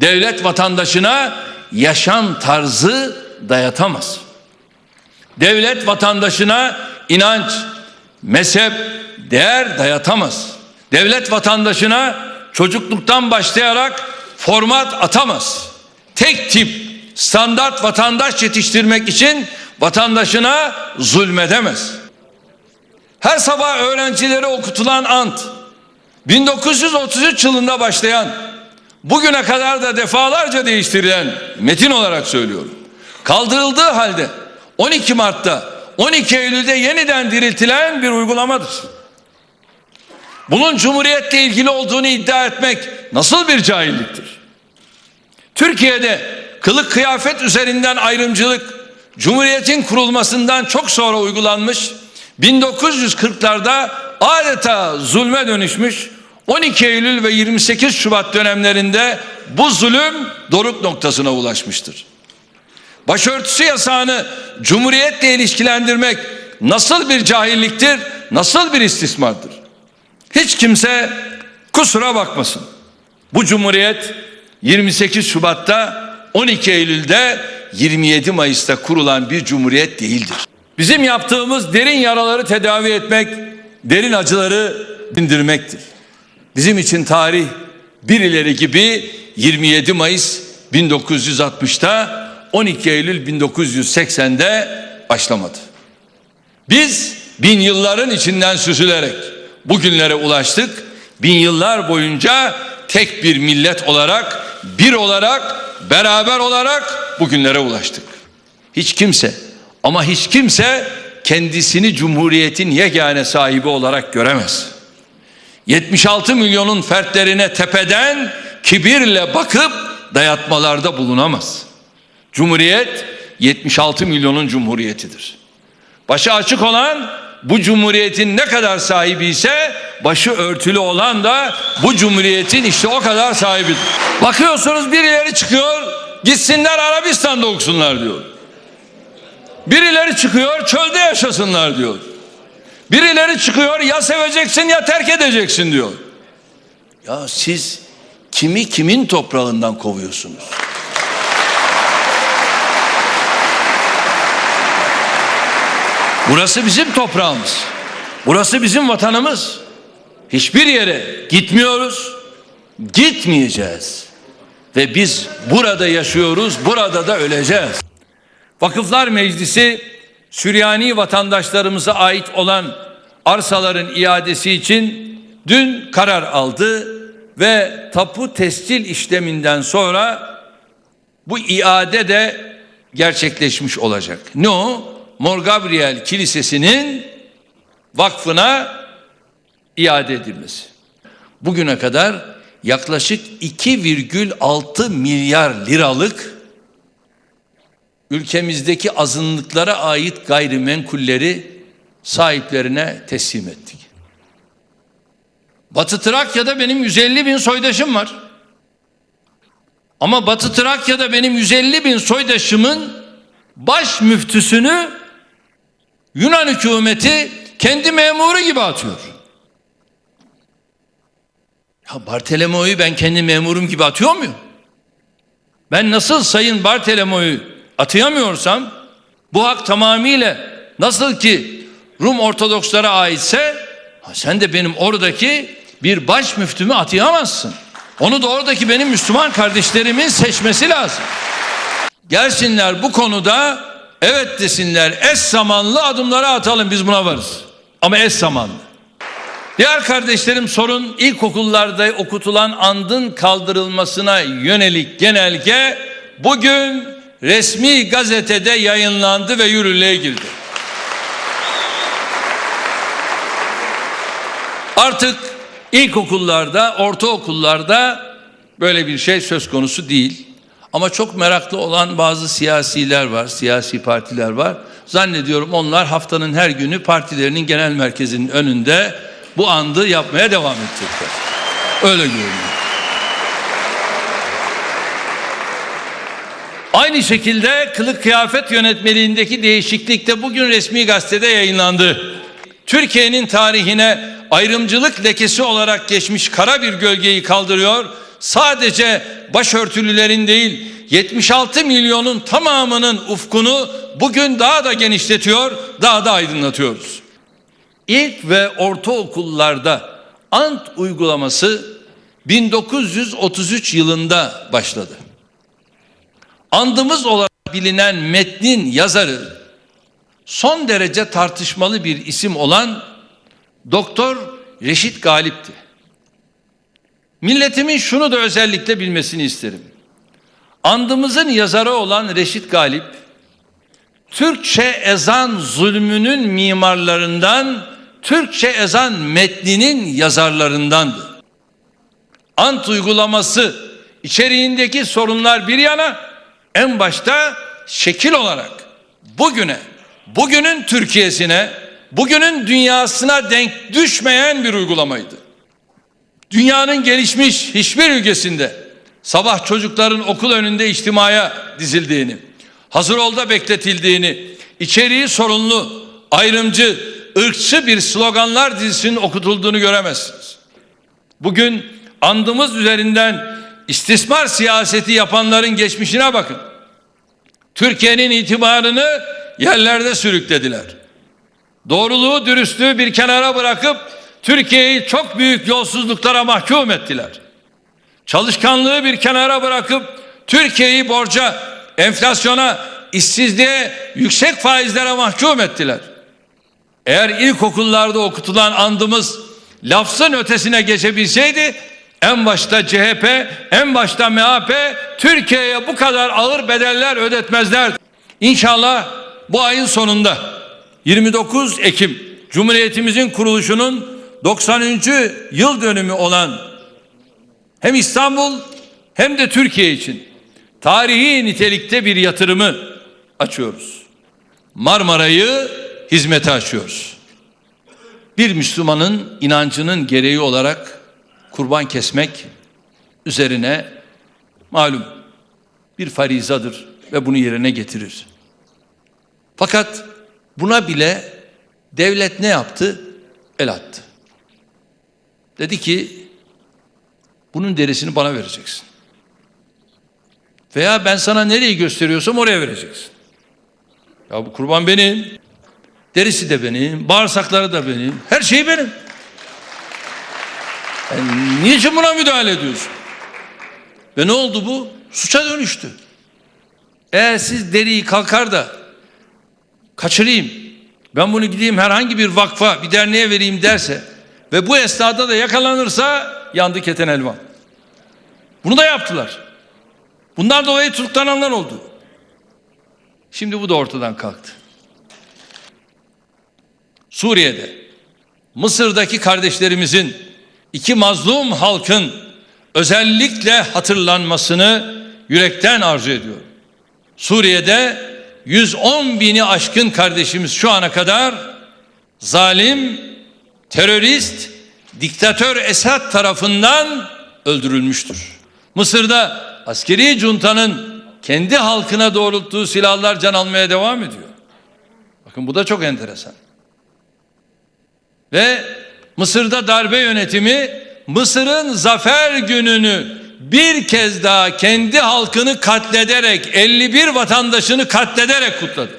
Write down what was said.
Devlet vatandaşına yaşam tarzı dayatamaz. Devlet vatandaşına inanç, mezhep, değer dayatamaz. Devlet vatandaşına çocukluktan başlayarak format atamaz. Tek tip standart vatandaş yetiştirmek için vatandaşına zulmedemez. Her sabah öğrencilere okutulan ant 1933 yılında başlayan bugüne kadar da defalarca değiştirilen metin olarak söylüyorum. Kaldırıldığı halde 12 Mart'ta 12 Eylül'de yeniden diriltilen bir uygulamadır. Bunun cumhuriyetle ilgili olduğunu iddia etmek nasıl bir cahilliktir? Türkiye'de kılık kıyafet üzerinden ayrımcılık Cumhuriyetin kurulmasından çok sonra uygulanmış 1940'larda adeta zulme dönüşmüş 12 Eylül ve 28 Şubat dönemlerinde bu zulüm doruk noktasına ulaşmıştır. Başörtüsü yasağını cumhuriyetle ilişkilendirmek nasıl bir cahilliktir, nasıl bir istismardır? Hiç kimse kusura bakmasın. Bu cumhuriyet 28 Şubat'ta 12 Eylül'de 27 Mayıs'ta kurulan bir cumhuriyet değildir. Bizim yaptığımız derin yaraları tedavi etmek, derin acıları dindirmektir. Bizim için tarih birileri gibi 27 Mayıs 1960'ta 12 Eylül 1980'de başlamadı. Biz bin yılların içinden süzülerek bugünlere ulaştık. Bin yıllar boyunca tek bir millet olarak, bir olarak, beraber olarak bugünlere ulaştık. Hiç kimse ama hiç kimse kendisini cumhuriyetin yegane sahibi olarak göremez. 76 milyonun fertlerine tepeden kibirle bakıp dayatmalarda bulunamaz. Cumhuriyet 76 milyonun cumhuriyetidir. Başı açık olan bu cumhuriyetin ne kadar sahibi ise başı örtülü olan da bu cumhuriyetin işte o kadar sahibidir. Bakıyorsunuz birileri çıkıyor gitsinler Arabistan'da okusunlar diyor. Birileri çıkıyor çölde yaşasınlar diyor. Birileri çıkıyor ya seveceksin ya terk edeceksin diyor. Ya siz kimi kimin toprağından kovuyorsunuz? Burası bizim toprağımız. Burası bizim vatanımız. Hiçbir yere gitmiyoruz. Gitmeyeceğiz. Ve biz burada yaşıyoruz, burada da öleceğiz. Vakıflar Meclisi Süryani vatandaşlarımıza ait olan arsaların iadesi için dün karar aldı ve tapu tescil işleminden sonra bu iade de gerçekleşmiş olacak. Ne o? Mor Gabriel Kilisesi'nin vakfına iade edilmesi. Bugüne kadar yaklaşık 2,6 milyar liralık ülkemizdeki azınlıklara ait gayrimenkulleri sahiplerine teslim ettik. Batı Trakya'da benim 150 bin soydaşım var. Ama Batı Trakya'da benim 150 bin soydaşımın baş müftüsünü Yunan hükümeti kendi memuru gibi atıyor. Ya Bartolomeo'yu ben kendi memurum gibi atıyor muyum? Ben nasıl Sayın Bartolomeo'yu atayamıyorsam bu hak tamamıyla nasıl ki Rum Ortodokslara aitse sen de benim oradaki bir baş müftümü atayamazsın. Onu da oradaki benim Müslüman kardeşlerimin seçmesi lazım. Gelsinler bu konuda evet desinler eş zamanlı adımları atalım biz buna varız. Ama eş zamanlı. Diğer kardeşlerim sorun ilkokullarda okutulan andın kaldırılmasına yönelik genelge bugün resmi gazetede yayınlandı ve yürürlüğe girdi. Artık ilkokullarda, ortaokullarda böyle bir şey söz konusu değil. Ama çok meraklı olan bazı siyasiler var, siyasi partiler var. Zannediyorum onlar haftanın her günü partilerinin genel merkezinin önünde bu andı yapmaya devam edecekler. Öyle görünüyor. Aynı şekilde kılık kıyafet yönetmeliğindeki değişiklik de bugün resmi gazetede yayınlandı. Türkiye'nin tarihine ayrımcılık lekesi olarak geçmiş kara bir gölgeyi kaldırıyor. sadece başörtülülerin değil 76 milyonun tamamının ufkunu bugün daha da genişletiyor, daha da aydınlatıyoruz. İlk ve ortaokullarda ant uygulaması 1933 yılında başladı. Andımız olarak bilinen metnin yazarı son derece tartışmalı bir isim olan Doktor Reşit Galip'ti. Milletimin şunu da özellikle bilmesini isterim. Andımızın yazarı olan Reşit Galip, Türkçe ezan zulmünün mimarlarından, Türkçe ezan metninin yazarlarındandı. Ant uygulaması içeriğindeki sorunlar bir yana en başta şekil olarak bugüne, bugünün Türkiye'sine, bugünün dünyasına denk düşmeyen bir uygulamaydı. Dünyanın gelişmiş hiçbir ülkesinde sabah çocukların okul önünde içtimaya dizildiğini, hazır olda bekletildiğini, içeriği sorunlu, ayrımcı, ırkçı bir sloganlar dizisinin okutulduğunu göremezsiniz. Bugün andımız üzerinden istismar siyaseti yapanların geçmişine bakın. Türkiye'nin itibarını yerlerde sürüklediler. Doğruluğu, dürüstlüğü bir kenara bırakıp Türkiye'yi çok büyük yolsuzluklara mahkum ettiler. Çalışkanlığı bir kenara bırakıp Türkiye'yi borca, enflasyona, işsizliğe, yüksek faizlere mahkum ettiler. Eğer ilkokullarda okutulan andımız lafzın ötesine geçebilseydi en başta CHP, en başta MHP Türkiye'ye bu kadar ağır bedeller ödetmezlerdi. İnşallah bu ayın sonunda 29 Ekim Cumhuriyetimizin kuruluşunun 90. yıl dönümü olan hem İstanbul hem de Türkiye için tarihi nitelikte bir yatırımı açıyoruz. Marmara'yı hizmete açıyoruz. Bir Müslümanın inancının gereği olarak kurban kesmek üzerine malum bir farizadır ve bunu yerine getirir. Fakat buna bile devlet ne yaptı? El attı. Dedi ki bunun derisini bana vereceksin. Veya ben sana nereyi gösteriyorsam oraya vereceksin. Ya bu kurban benim. Derisi de benim, bağırsakları da benim, her şey benim. Yani niçin buna müdahale ediyorsun? Ve ne oldu bu? Suça dönüştü. Eğer siz deriyi kalkar da kaçırayım, ben bunu gideyim herhangi bir vakfa, bir derneğe vereyim derse ve bu esnada da yakalanırsa yandı keten elvan. Bunu da yaptılar. Bundan dolayı tutuklananlar oldu. Şimdi bu da ortadan kalktı. Suriye'de, Mısır'daki kardeşlerimizin iki mazlum halkın özellikle hatırlanmasını yürekten arzu ediyorum. Suriye'de 110 bini aşkın kardeşimiz şu ana kadar zalim, terörist, diktatör Esad tarafından öldürülmüştür. Mısır'da askeri cuntanın kendi halkına doğrulttuğu silahlar can almaya devam ediyor. Bakın bu da çok enteresan. Ve Mısır'da darbe yönetimi Mısır'ın zafer gününü bir kez daha kendi halkını katlederek 51 vatandaşını katlederek kutladı.